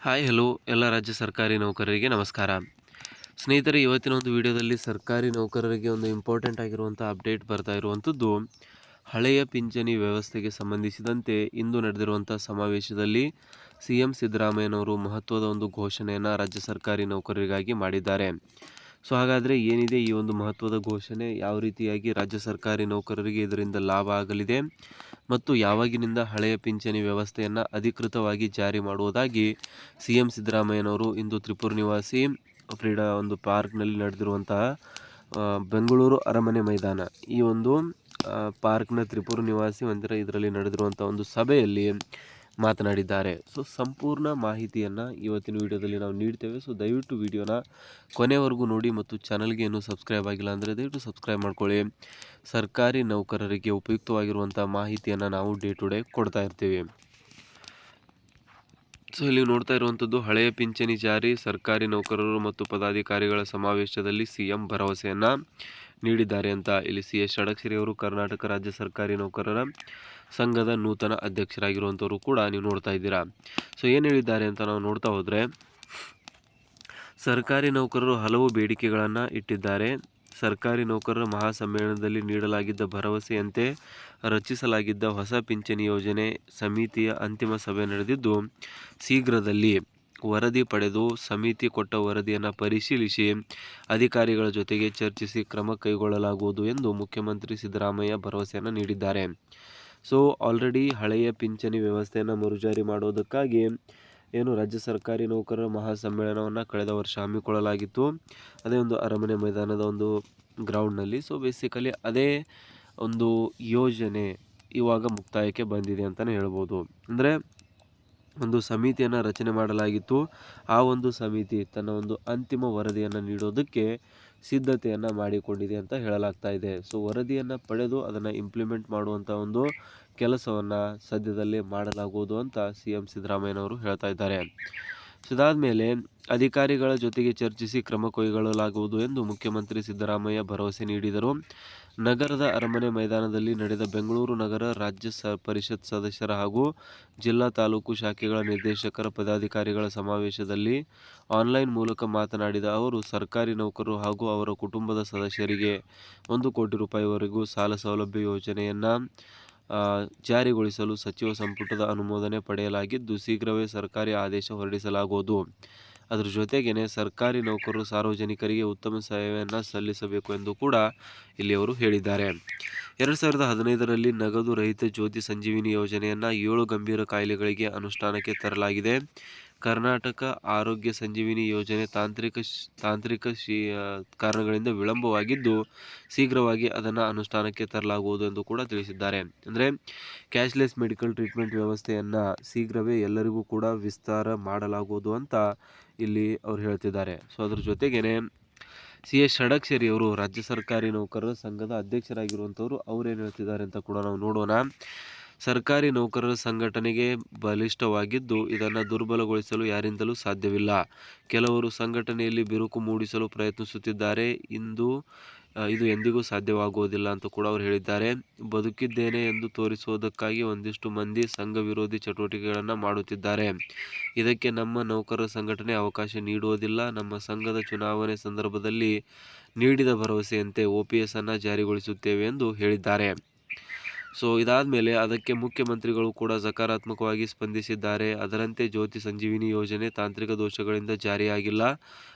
Hi, hello, ಎಲ್ಲ ರಾಜ್ಯ ಸರ್ಕಾರಿ ನೌಕರರಿಗೆ ನಮಸ್ಕಾರ. ಸ್ನೇಹಿತರೆ, ಇವತ್ತಿನ ಒಂದು ವಿಡಿಯೋದಲ್ಲಿ ಸರ್ಕಾರಿ ನೌಕರರಿಗೆ ಒಂದು ಇಂಪಾರ್ಟೆಂಟ್ ಆಗಿರುವಂಥ ಅಪ್ಡೇಟ್ ಬರ್ತಾ ಇರುವಂಥದ್ದು ಹಳೆಯ ಪಿಂಚಣಿ ವ್ಯವಸ್ಥೆಗೆ ಸಂಬಂಧಿಸಿದಂತೆ ಇಂದು ನಡೆದಿರುವಂಥ ಸಮಾವೇಶದಲ್ಲಿ ಸಿ ಎಂ ಸಿದ್ದರಾಮಯ್ಯನವರು ಮಹತ್ವದ ಒಂದು ಘೋಷಣೆಯನ್ನು ರಾಜ್ಯ ಸರ್ಕಾರಿ ನೌಕರರಿಗಾಗಿ ಮಾಡಿದ್ದಾರೆ. ಸೊ ಹಾಗಾದರೆ ಏನಿದೆ ಈ ಒಂದು ಮಹತ್ವದ ಘೋಷಣೆ? ಯಾವ ರೀತಿಯಾಗಿ ರಾಜ್ಯ ಸರ್ಕಾರಿ ನೌಕರರಿಗೆ ಇದರಿಂದ ಲಾಭ ಆಗಲಿದೆ? ಮತ್ತು ಯಾವಾಗಿನಿಂದ ಹಳೆಯ ಪಿಂಚಣಿ ವ್ಯವಸ್ಥೆಯನ್ನು ಅಧಿಕೃತವಾಗಿ ಜಾರಿ ಮಾಡುವುದಾಗಿ ಸಿ ಎಂ ಸಿದ್ದರಾಮಯ್ಯನವರು ಇಂದು ತ್ರಿಪುರ ನಿವಾಸಿ, ಫ್ರೀಡಾ ಒಂದು ಪಾರ್ಕ್ನಲ್ಲಿ ನಡೆದಿರುವಂತಹ ಬೆಂಗಳೂರು ಅರಮನೆ ಮೈದಾನ ಈ ಒಂದು ಪಾರ್ಕ್ನ ತ್ರಿಪುರ ನಿವಾಸಿ ಮಂದಿರ ಇದರಲ್ಲಿ ನಡೆದಿರುವಂಥ ಒಂದು ಸಭೆಯಲ್ಲಿ ಮಾತನಾಡಿದ್ದಾರೆ. ಸೊ ಸಂಪೂರ್ಣ ಮಾಹಿತಿಯನ್ನು ಇವತ್ತಿನ ವಿಡಿಯೋದಲ್ಲಿ ನಾವು ನೀಡ್ತೇವೆ. ಸೊ ದಯವಿಟ್ಟು ವಿಡಿಯೋನ ಕೊನೆವರೆಗೂ ನೋಡಿ ಮತ್ತು ಚಾನಲ್ಗೆ ಏನು ಸಬ್ಸ್ಕ್ರೈಬ್ ಆಗಿಲ್ಲ ಅಂದರೆ ದಯವಿಟ್ಟು ಸಬ್ಸ್ಕ್ರೈಬ್ ಮಾಡ್ಕೊಳ್ಳಿ. ಸರ್ಕಾರಿ ನೌಕರರಿಗೆ ಉಪಯುಕ್ತವಾಗಿರುವಂಥ ಮಾಹಿತಿಯನ್ನು ನಾವು ಡೇ ಟು ಡೇ ಕೊಡ್ತಾ ಇರ್ತೀವಿ. ಸೊ ಇಲ್ಲಿ ನೋಡ್ತಾ ಇರುವಂಥದ್ದು ಹಳೆಯ ಪಿಂಚಣಿ ಜಾರಿ, ಸರ್ಕಾರಿ ನೌಕರರು ಮತ್ತು ಪದಾಧಿಕಾರಿಗಳ ಸಮಾವೇಶದಲ್ಲಿ ಸಿಎಂ ಭರವಸೆಯನ್ನು ನೀಡಿದ್ದಾರೆ ಅಂತ ಇಲ್ಲಿ ಸಿ ಎಸ್ ಷಡಕ್ಷರಿ ಅವರು, ಕರ್ನಾಟಕ ರಾಜ್ಯ ಸರ್ಕಾರಿ ನೌಕರರ ಸಂಘದ ನೂತನ ಅಧ್ಯಕ್ಷರಾಗಿರುವಂಥವರು ಕೂಡ ನೀವು ನೋಡ್ತಾ ಇದ್ದೀರಾ. ಸೊ ಏನು ಹೇಳಿದ್ದಾರೆ ಅಂತ ನಾವು ನೋಡ್ತಾ ಹೋದರೆ, ಸರ್ಕಾರಿ ನೌಕರರು ಹಲವು ಬೇಡಿಕೆಗಳನ್ನು ಇಟ್ಟಿದ್ದಾರೆ. ಸರ್ಕಾರಿ ನೌಕರರ ಮಹಾಸಮ್ಮೇಳನದಲ್ಲಿ ನೀಡಲಾಗಿದ್ದ ಭರವಸೆಯಂತೆ ರಚಿಸಲಾಗಿದ್ದ ಹೊಸ ಪಿಂಚಣಿ ಯೋಜನೆ ಸಮಿತಿಯ ಅಂತಿಮ ಸಭೆ ನಡೆದಿದ್ದು, ಶೀಘ್ರದಲ್ಲಿ ವರದಿ ಪಡೆದು ಸಮಿತಿ ಕೊಟ್ಟ ವರದಿಯನ್ನು ಪರಿಶೀಲಿಸಿ ಅಧಿಕಾರಿಗಳ ಜೊತೆಗೆ ಚರ್ಚಿಸಿ ಕ್ರಮ ಕೈಗೊಳ್ಳಲಾಗುವುದು ಎಂದು ಮುಖ್ಯಮಂತ್ರಿ ಸಿದ್ದರಾಮಯ್ಯ ಭರವಸೆಯನ್ನು ನೀಡಿದ್ದಾರೆ. ಸೊ ಆಲ್ರೆಡಿ ಹಳೆಯ ಪಿಂಚಣಿ ವ್ಯವಸ್ಥೆಯನ್ನು ಮರುಜಾರಿ ಮಾಡೋದಕ್ಕಾಗಿ ಏನು ರಾಜ್ಯ ಸರ್ಕಾರಿ ನೌಕರರ ಮಹಾಸಮ್ಮೇಳನವನ್ನು ಕಳೆದ ವರ್ಷ ಹಮ್ಮಿಕೊಳ್ಳಲಾಗಿತ್ತು. ಅದೇ ಒಂದು ಅರಮನೆ ಮೈದಾನದ ಒಂದು ಗ್ರೌಂಡ್ನಲ್ಲಿ ಸೊ ಬೇಸಿಕಲಿ ಅದೇ ಒಂದು ಯೋಜನೆ ಇವಾಗ ಮುಕ್ತಾಯಕ್ಕೆ ಬಂದಿದೆ ಅಂತಲೇ ಹೇಳ್ಬೋದು. ಅಂದರೆ ಒಂದು ಸಮಿತಿಯನ್ನು ರಚನೆ ಮಾಡಲಾಗಿತ್ತು. ಆ ಒಂದು ಸಮಿತಿ ತನ್ನ ಒಂದು ಅಂತಿಮ ವರದಿಯನ್ನು ನೀಡೋದಕ್ಕೆ ಸಿದ್ಧತೆಯನ್ನು ಮಾಡಿಕೊಂಡಿದೆ ಅಂತ ಹೇಳಲಾಗ್ತಾ ಇದೆ. ಸೊ ವರದಿಯನ್ನು ಪಡೆದು ಅದನ್ನು ಇಂಪ್ಲಿಮೆಂಟ್ ಮಾಡುವಂಥ ಒಂದು ಕೆಲಸವನ್ನು ಸದ್ಯದಲ್ಲೇ ಮಾಡಲಾಗುವುದು ಅಂತ ಸಿ ಎಂ ಸಿದ್ದರಾಮಯ್ಯನವರು ಹೇಳ್ತಾ ಇದ್ದಾರೆ. ಸೊ ಇದಾದಮೇಲೆ ಅಧಿಕಾರಿಗಳ ಜೊತೆಗೆ ಚರ್ಚಿಸಿ ಕ್ರಮ ಕೈಗೊಳ್ಳಲಾಗುವುದು ಎಂದು ಮುಖ್ಯಮಂತ್ರಿ ಸಿದ್ದರಾಮಯ್ಯ ಭರವಸೆ ನೀಡಿದರು. ನಗರದ ಅರಮನೆ ಮೈದಾನದಲ್ಲಿ ನಡೆದ ಬೆಂಗಳೂರು ನಗರ ರಾಜ್ಯ ಸ, ಪರಿಷತ್ ಸದಸ್ಯರ ಹಾಗೂ ಜಿಲ್ಲಾ ತಾಲೂಕು ಶಾಖೆಗಳ ನಿರ್ದೇಶಕರ ಪದಾಧಿಕಾರಿಗಳ ಸಮಾವೇಶದಲ್ಲಿ ಆನ್ಲೈನ್ ಮೂಲಕ ಮಾತನಾಡಿದ ಅವರು, ಸರ್ಕಾರಿ ನೌಕರರು ಹಾಗೂ ಅವರ ಕುಟುಂಬದ ಸದಸ್ಯರಿಗೆ ಒಂದು ಕೋಟಿ ರೂಪಾಯಿವರೆಗೂ ಸಾಲ ಸೌಲಭ್ಯ ಯೋಜನೆಯನ್ನು ಜಾರಿಗೊಳಿಸಲು ಸಚಿವ ಸಂಪುಟದ ಅನುಮೋದನೆ ಪಡೆಯಲಾಗಿದ್ದು, ಶೀಘ್ರವೇ ಸರ್ಕಾರಿ ಆದೇಶ ಹೊರಡಿಸಲಾಗುವುದು. ಅದರ ಜೊತೆಗೇನೆ ಸರ್ಕಾರಿ ನೌಕರರು ಸಾರ್ವಜನಿಕರಿಗೆ ಉತ್ತಮ ಸೇವೆಯನ್ನು ಸಲ್ಲಿಸಬೇಕು ಎಂದು ಕೂಡ ಇಲ್ಲಿ ಅವರು ಹೇಳಿದ್ದಾರೆ. ಎರಡು ಸಾವಿರದ ಹದಿನೈದರಲ್ಲಿ ನಗದು ರಹಿತ ಜ್ಯೋತಿ ಸಂಜೀವಿನಿ ಯೋಜನೆಯನ್ನು ಏಳು ಗಂಭೀರ ಕಾಯಿಲೆಗಳಿಗೆ ಅನುಷ್ಠಾನಕ್ಕೆ ತರಲಾಗಿದೆ. ಕರ್ನಾಟಕ ಆರೋಗ್ಯ ಸಂಜೀವಿನಿ ಯೋಜನೆ ತಾಂತ್ರಿಕ ತಾಂತ್ರಿಕ ಶಿ ಕಾರಣಗಳಿಂದ ವಿಳಂಬವಾಗಿದ್ದು ಶೀಘ್ರವಾಗಿ ಅದನ್ನು ಅನುಷ್ಠಾನಕ್ಕೆ ತರಲಾಗುವುದು ಎಂದು ಕೂಡ ತಿಳಿಸಿದ್ದಾರೆ. ಅಂದರೆ ಕ್ಯಾಶ್ಲೆಸ್ ಮೆಡಿಕಲ್ ಟ್ರೀಟ್ಮೆಂಟ್ ವ್ಯವಸ್ಥೆಯನ್ನು ಶೀಘ್ರವೇ ಎಲ್ಲರಿಗೂ ಕೂಡ ವಿಸ್ತಾರ ಮಾಡಲಾಗುವುದು ಅಂತ ಇಲ್ಲಿ ಅವರು ಹೇಳ್ತಿದ್ದಾರೆ. ಸೊ ಅದ್ರ ಜೊತೆಗೇನೆ ಸಿ ಎಸ್ ಷಡಕ್ಷರಿ ಅವರು ರಾಜ್ಯ ಸರ್ಕಾರಿ ನೌಕರರ ಸಂಘದ ಅಧ್ಯಕ್ಷರಾಗಿರುವಂಥವ್ರು ಅವ್ರೇನು ಹೇಳ್ತಿದ್ದಾರೆ ಅಂತ ಕೂಡ ನಾವು ನೋಡೋಣ. ಸರ್ಕಾರಿ ನೌಕರರ ಸಂಘಟನೆಗೆ ಬಲಿಷ್ಠವಾಗಿದ್ದು, ಇದನ್ನು ದುರ್ಬಲಗೊಳಿಸಲು ಯಾರಿಂದಲೂ ಸಾಧ್ಯವಿಲ್ಲ. ಕೆಲವರು ಸಂಘಟನೆಯಲ್ಲಿ ಬಿರುಕು ಮೂಡಿಸಲು ಪ್ರಯತ್ನಿಸುತ್ತಿದ್ದಾರೆ. ಇಂದು ಇದು ಎಂದಿಗೂ ಸಾಧ್ಯವಾಗುವುದಿಲ್ಲ ಅಂತ ಕೂಡ ಅವರು ಹೇಳಿದ್ದಾರೆ. ಬದುಕಿದ್ದೇನೆ ಎಂದು ತೋರಿಸುವುದಕ್ಕಾಗಿ ಒಂದಿಷ್ಟು ಮಂದಿ ಸಂಘ ವಿರೋಧಿ ಚಟುವಟಿಕೆಗಳನ್ನು ಮಾಡುತ್ತಿದ್ದಾರೆ. ಇದಕ್ಕೆ ನಮ್ಮ ನೌಕರರ ಸಂಘಟನೆ ಅವಕಾಶ ನೀಡುವುದಿಲ್ಲ. ನಮ್ಮ ಸಂಘದ ಚುನಾವಣೆ ಸಂದರ್ಭದಲ್ಲಿ ನೀಡಿದ ಭರವಸೆಯಂತೆ ಒ ಪಿ ಎಸ್ ಅನ್ನು ಜಾರಿಗೊಳಿಸುತ್ತೇವೆ ಎಂದು ಹೇಳಿದ್ದಾರೆ. ಸೊ ಇದಾದ ಮೇಲೆ ಅದಕ್ಕೆ ಮುಖ್ಯಮಂತ್ರಿಗಳು ಕೂಡ ಸಕಾರಾತ್ಮಕವಾಗಿ ಸ್ಪಂದಿಸಿದ್ದಾರೆ. ಅದರಂತೆ ಜ್ಯೋತಿ ಸಂಜೀವಿನಿ ಯೋಜನೆ ತಾಂತ್ರಿಕ ದೋಷಗಳಿಂದ ಜಾರಿಯಾಗಿಲ್ಲ.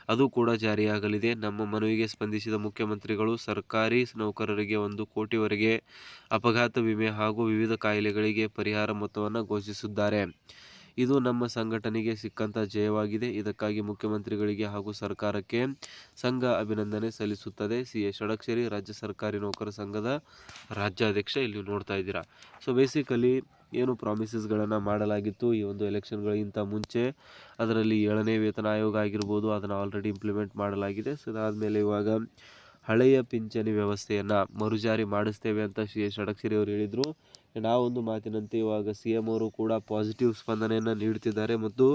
ಅದು ಕೂಡ ಜಾರಿಯಾಗಲಿದೆ. ನಮ್ಮ ಮನವಿಗೆ ಸ್ಪಂದಿಸಿದ ಮುಖ್ಯಮಂತ್ರಿಗಳು ಸರ್ಕಾರಿ ನೌಕರರಿಗೆ ಒಂದು ಕೋಟಿವರೆಗೆ ಅಪಘಾತ ವಿಮೆ ಹಾಗೂ ವಿವಿಧ ಕಾಯಿಲೆಗಳಿಗೆ ಪರಿಹಾರ ಮೊತ್ತವನ್ನು ಘೋಷಿಸಿದ್ದಾರೆ. ಇದು ನಮ್ಮ ಸಂಘಟನೆಗೆ ಸಿಕ್ಕಂತ ಜಯವಾಗಿದೆ. ಇದಕ್ಕಾಗಿ ಮುಖ್ಯಮಂತ್ರಿಗಳಿಗೆ ಹಾಗೂ ಸರ್ಕಾರಕ್ಕೆ ಸಂಘ ಅಭಿನಂದನೆ ಸಲ್ಲಿಸುತ್ತದೆ. ಸಿ. ಎ ಷಡಕ್ಷರಿ, ರಾಜ್ಯ ಸರ್ಕಾರಿ ನೌಕರ ಸಂಘದ ರಾಜ್ಯಾಧ್ಯಕ್ಷ ಇಲ್ಲಿ ನೋಡ್ತಾ ಇದ್ದೀರಾ. ಸೊ ಬೇಸಿಕಲಿ ಏನು ಪ್ರಾಮಿಸಸ್ಗಳನ್ನು ಮಾಡಲಾಗಿತ್ತು. ಈ ಒಂದು ಎಲೆಕ್ಷನ್ಗಳಿಗಿಂತ ಮುಂಚೆ. ಅದರಲ್ಲಿ ಏಳನೇ ವೇತನ ಆಯೋಗ ಆಗಿರ್ಬೋದು, ಅದನ್ನು ಆಲ್ರೆಡಿ ಇಂಪ್ಲಿಮೆಂಟ್ ಮಾಡಲಾಗಿದೆ. ಸೊ ಅದಾದಮೇಲೆ ಇವಾಗ ಹಳೆಯ ಪಿಂಚಣಿ ವ್ಯವಸ್ಥೆಯನ್ನು ಮರುಜಾರಿ ಮಾಡಿಸ್ತೇವೆ ಅಂತ ಸಿ. ಎಸ್. ಷಡಕ್ಷರಿ ಅವರು ಹೇಳಿದರು. ಒಂದು ಮಾತಿನಂತೆ ಇವಾಗ ಸಿ ಎಂ ಅವರು ಕೂಡ ಪಾಸಿಟಿವ್ ಸ್ಪಂದನೆಯನ್ನು ನೀಡುತ್ತಿದ್ದಾರೆ ಮತ್ತು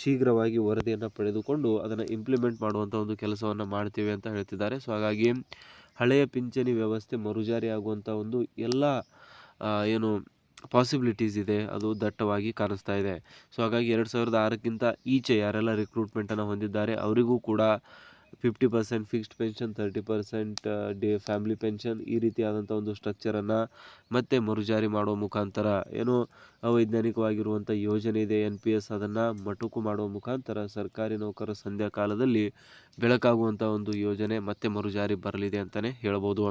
ಶೀಘ್ರವಾಗಿ ವರದಿಯನ್ನು ಪಡೆದುಕೊಂಡು ಅದನ್ನು ಇಂಪ್ಲಿಮೆಂಟ್ ಮಾಡುವಂಥ ಒಂದು ಕೆಲಸವನ್ನು ಮಾಡ್ತೀವಿ ಅಂತ ಹೇಳ್ತಿದ್ದಾರೆ. ಸೊ ಹಾಗಾಗಿ ಹಳೆಯ ಪಿಂಚಣಿ ವ್ಯವಸ್ಥೆ ಮರುಜಾರಿ ಆಗುವಂಥ ಒಂದು ಎಲ್ಲ ಏನು ಪಾಸಿಬಿಲಿಟೀಸ್ ಇದೆ, ಅದು ದಟ್ಟವಾಗಿ ಕಾಣಿಸ್ತಾ ಇದೆ. ಸೊ ಹಾಗಾಗಿ ಎರಡು ಸಾವಿರದ ಆರಕ್ಕಿಂತ ಈಚೆ ಯಾರೆಲ್ಲ ರಿಕ್ರೂಟ್ಮೆಂಟನ್ನು ಹೊಂದಿದ್ದಾರೆ, ಅವರಿಗೂ ಕೂಡ fifty percent fixed pension thirty percent the family pension ಈ ರೀತಿಯಾದಂಥ ಒಂದು ಸ್ಟ್ರಕ್ಚರನ್ನು ಮತ್ತೆ ಮರುಜಾರಿ ಮಾಡುವ ಮುಖಾಂತರ, ಏನು ಅವೈಜ್ಞಾನಿಕವಾಗಿರುವಂಥ ಯೋಜನೆ ಇದೆ ಎನ್ ಪಿ ಎಸ್ ಅದನ್ನು ಮಟುಕು ಮಾಡುವ ಮುಖಾಂತರ ಸರ್ಕಾರಿ ನೌಕರ ಸಂಧ್ಯಾ ಕಾಲದಲ್ಲಿ ಬೆಳಕಾಗುವಂಥ ಒಂದು ಯೋಜನೆ ಮತ್ತೆ ಮರುಜಾರಿ ಬರಲಿದೆ ಅಂತಲೇ ಹೇಳ್ಬೋದು.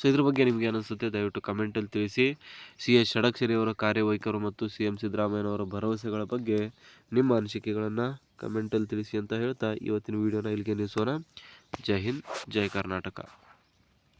ಸೊ ಇದ್ರ ಬಗ್ಗೆ ನಿಮಗೆ ಅನಿಸುತ್ತೆ ದಯವಿಟ್ಟು ಕಮೆಂಟಲ್ಲಿ ತಿಳಿಸಿ. ಸಿ ಎಸ್ ಷಡಕ್ಷರಿಯವರ ಕಾರ್ಯವೈಖರು ಮತ್ತು ಸಿ ಎಂ ಸಿದ್ದರಾಮಯ್ಯನವರ ಭರವಸೆಗಳ ಬಗ್ಗೆ ನಿಮ್ಮ ಅನಿಸಿಕೆಗಳನ್ನು ಕಮೆಂಟಲ್ಲಿ ತಿಳಿಸಿ ಅಂತ ಹೇಳ್ತಾ ಇವತ್ತಿನ ವಿಡಿಯೋನ ಇಲ್ಲಿಗೆ ನಿಲ್ಲಿಸೋಣ. ಜೈ ಹಿಂದ್ ಜೈ ಕರ್ನಾಟಕ.